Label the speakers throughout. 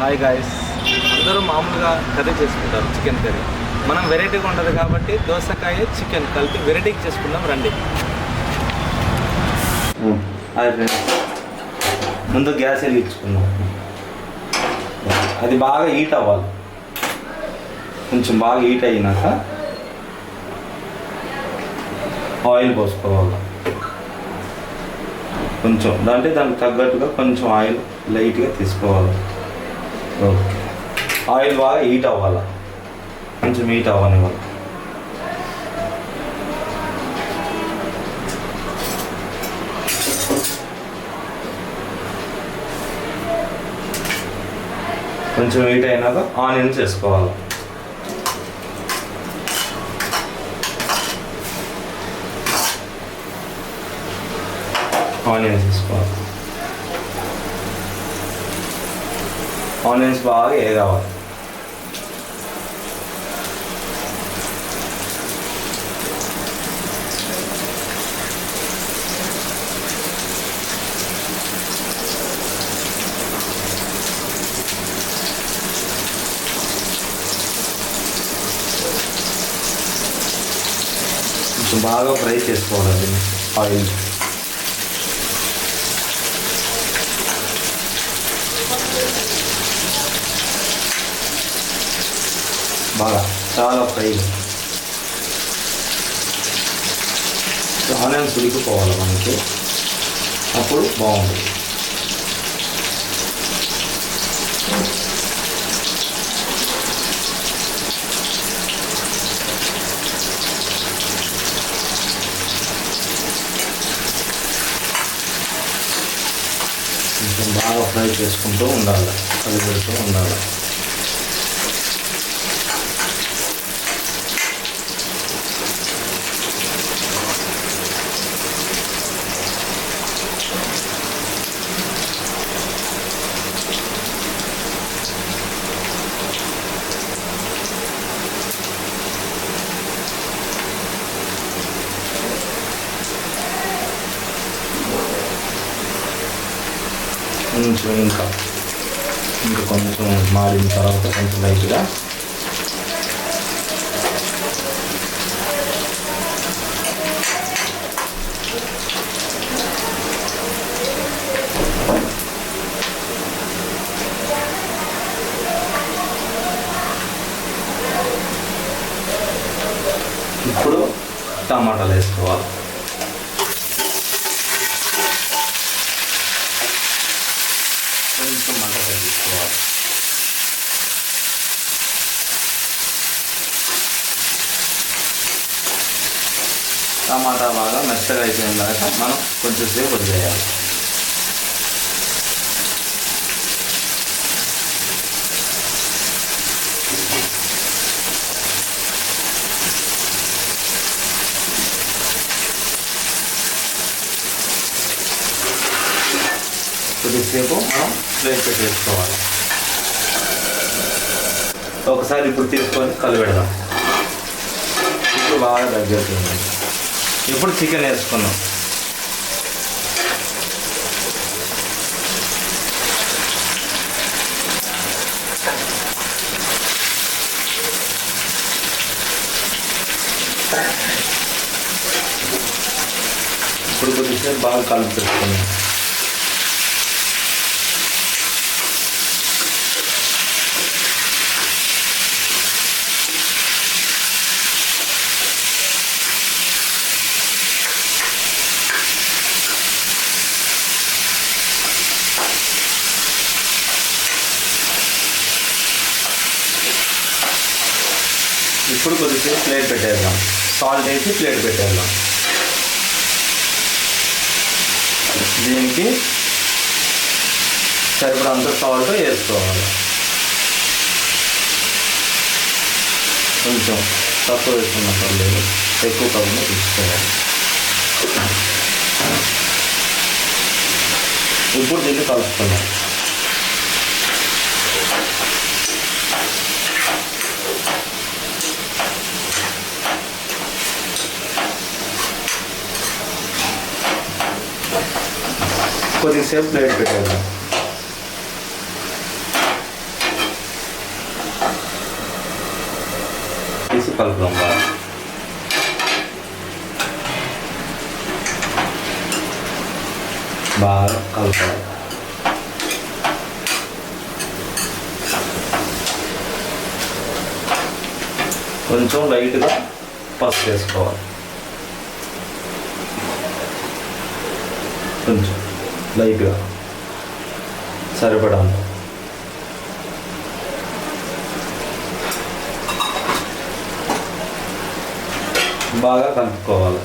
Speaker 1: Hi guys అందరూ మామూలుగా curry చేసుకుంటారు చికెన్ కర్రీ. మనం వెరైటీగా ఉండదు కాబట్టి దోసకాయ చికెన్ కలిపి వెరైటీకి చేసుకుందాం రండి. హాయ్ ఫ్రెండ్స్ ముందు గ్యాస్ వెలిగించుకుందాం. అది బాగా హీట్ అవ్వాలి. కొంచెం బాగా హీట్ అయినాక ఆయిల్ పోసుకోవాలి. కొంచెం అంటే దానికి తగ్గట్టుగా కొంచెం ఆయిల్ లైట్గా తీసుకోవాలి. ఆయిల్ బాగా హీట్ అవ్వాలి? కొంచెం హీట్ అవ్వనివ్వాలి కొంచెం హీట్ అయినాక ఆనియన్స్ వేసుకోవాలి ఆనియన్స్ వేసుకోవాలి ఆనియన్స్ బాగా వేగాలి కావాలి బాగా ఫ్రై చేసుకోవాలి ఆయిల్. బాగా చాలా ఫ్రై ఆనియన్స్ ఉడికిపోవాలి మనకి. అప్పుడు బాగుంటుంది. కొంచెం బాగా ఫ్రై చేసుకుంటూ ఉండాలి కలిపెడుతూ ఉండాలి. కొంచెం ఇంకా ఇంకా కొంచెం మారిన తర్వాత కొంచెం లైట్గా ఇప్పుడు టమాటాలు వేసుకోవాలి కొంచెం మంట తగ్గించుకోవాలి. టమాటా బాగా మెత్తగా అయిపోయిన దాకా మనం కొంచెం సేపు వదిలేయాలి. కొద్దిసేపు మనం ప్లేట్ పెట్టేసుకోవాలి ఒకసారి ఇప్పుడు తీసుకొని కలిపెడదాం ఇప్పుడు బాగా దగ్గరుతుంది. ఇప్పుడు చికెన్ వేసుకున్నాం ఇప్పుడు కొద్దిసేపు బాగా కలిపి పెట్టుకున్నాం ఇప్పుడు కొద్దిసేపు ప్లేట్ పెట్టేద్దాం సాల్ట్ వేసి ప్లేట్ పెట్టేద్దాం దీనికి సరిపడంత సాల్ట్ వేసుకోవాలి కొంచెం తక్కువ వేసుకున్న పర్లేదు ఎక్కువ కాకుండా తీసుకోవాలి ఇప్పుడు దీన్ని కలుపుకున్నాం इसको जैसे प्लेट पे डालना इसे कल కొంచెం లైట్గా పసుపు వేసుకోవాలి లైట్గా సరిపడా. బాగా కలుపుకోవాలి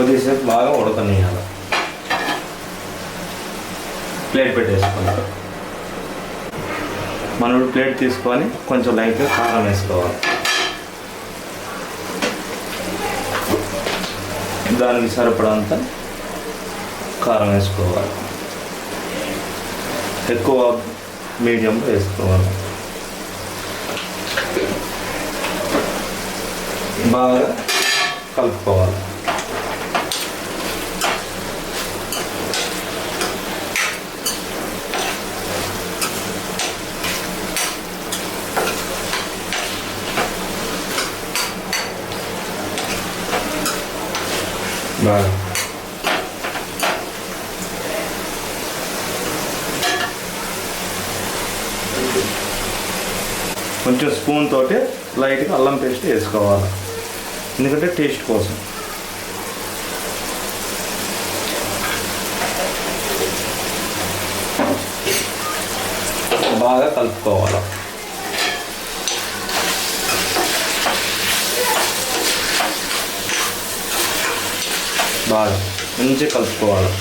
Speaker 1: కొద్దిసేపు బాగా ఉడకనియాలి ప్లేట్ పెట్టేసుకుంటాం. మనం ప్లేట్ తీసుకొని కొంచెం లైట్గా కారం వేసుకోవాలి. దానికి సరిపడంత కారం వేసుకోవాలి. ఎక్కువ మీడియంలో వేసుకోవాలి. బాగా కలుపుకోవాలి. బాగా కొంచెం స్పూన్ తోటి లైట్గా అల్లం పేస్ట్ వేసుకోవాలి. ఎందుకంటే టేస్ట్ కోసం. బాగా కలుపుకోవాలి. బాగా మంచిగా కలుపుకోవాలి.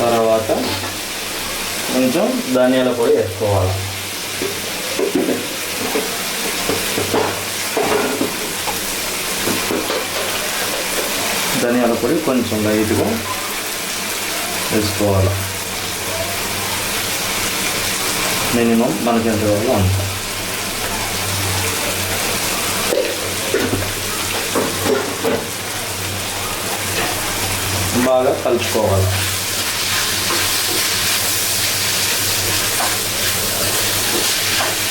Speaker 1: తర్వాత కొంచెం ధనియాల పొడి వేసుకోవాలి. ధనియాల పొడి కొంచెం లైట్గా వేసుకోవాలి. మినిమం మనకి ఎంత కావాలో అంత. బాగా కలుపుకోవాలి.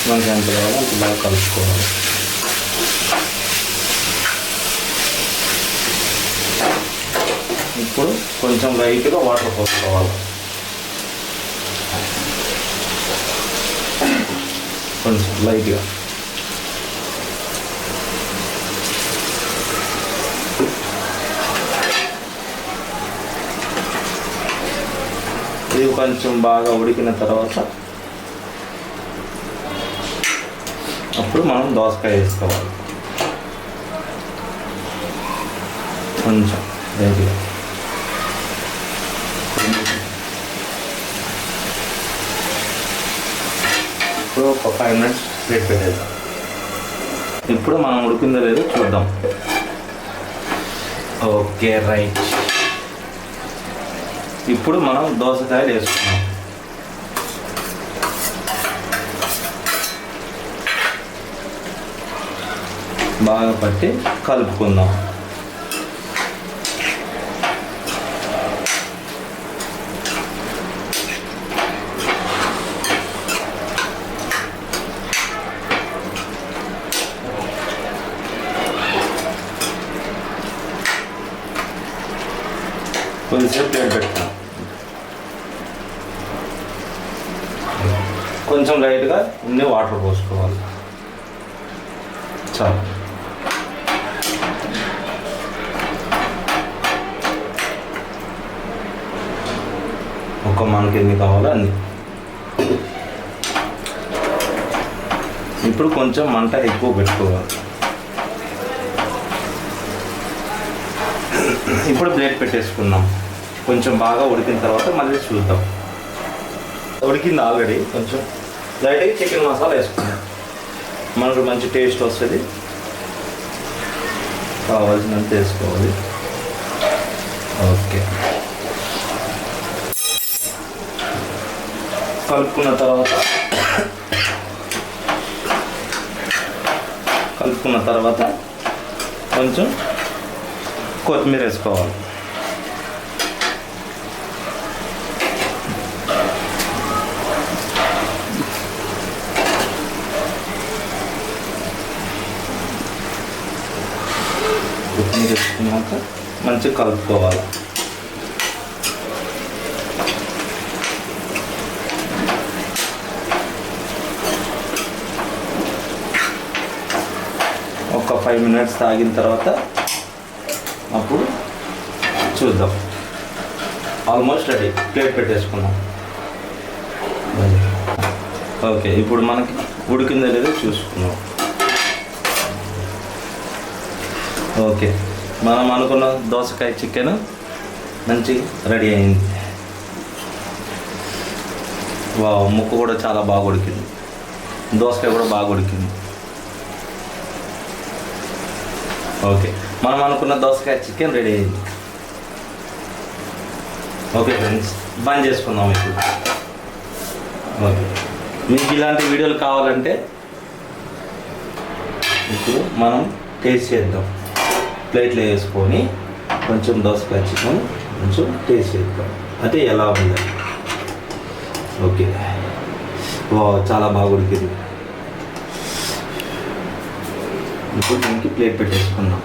Speaker 1: మనకి ఎంత కావాలో అంత బాగా కలుపుకోవాలి. ఇప్పుడు కొంచెం లైట్గా వాటర్ పోసుకోవాలి. కొంచెం లైట్గా. ఇది కొంచెం బాగా ఉడికిన తర్వాత అప్పుడు మనం దోసకాయ వేసుకోవాలి. కొంచెం లైట్గా ఇప్పుడు ఒక ఫైవ్ మినిట్స్ ప్లేట్ పెట్టేద్దాం. ఇప్పుడు మనం ఉడికిందో లేదో చూద్దాం. ఓకే రైట్ ఇప్పుడు మనం దోసకాయలు వేసుకున్నాం బాగా పట్టి కలుపుకుందాం. కొద్దిసేపు ప్లేట్ పెడతాం కొంచెం లైట్గా ఇన్ని వాటర్ పోసుకోవాలి. చాలు. ఒక మనకి ఎన్ని కావాలో అన్ని. ఇప్పుడు కొంచెం మంట ఎక్కువ పెట్టుకోవాలి. ఇప్పుడు ప్లేట్ పెట్టేసుకున్నాం కొంచెం బాగా ఉడికిన తర్వాత మళ్ళీ చూద్దాం. ఉడికింది ఆల్రెడీ కొంచెం. లైట్గా చికెన్ మసాలా వేసుకుందాం మనకు మంచి టేస్ట్ వస్తుంది. కావాల్సినంత వేసుకోవాలి. ఓకే కలుపుకున్న తర్వాత కలుపుకున్న తర్వాత కొంచెం కొత్తిమీర వేసుకోవాలి. తర్వాత మంచిగా కలుపుకోవాలి. ఒక ఫైవ్ మినిట్స్ తాగిన తర్వాత అప్పుడు చూద్దాం. ఆల్మోస్ట్ రెడీ ప్లేట్ పెట్టేసుకున్నాం ఓకే ఇప్పుడు మనకి ఉడికిందో లేదో చూసుకున్నాం ఓకే మనం అనుకున్న దోసకాయ చికెన్ మంచి రెడీ అయింది. వా ముక్క కూడా చాలా బాగా ఉడికింది. దోసకాయ కూడా బాగా ఉడికింది. ఓకే మనం అనుకున్న దోసకాయ చికెన్ రెడీ అయింది. ఓకే ఫ్రెండ్స్ బంద్ చేసుకుందాం ఇప్పుడు. ఓకే మీకు ఇలాంటి వీడియోలు కావాలంటే ఇప్పుడు మనం టేస్ట్ చేద్దాం. ప్లేట్లో వేసుకొని కొంచెం దోసకాయ చికెన్ కొంచెం టేస్ట్ చేద్దాం. అంటే ఎలా ఉంది ఓకే. వా చాలా బాగా ఉడికింది. ఇప్పుడు దానికి ప్లేట్ పెట్టేసుకున్నాం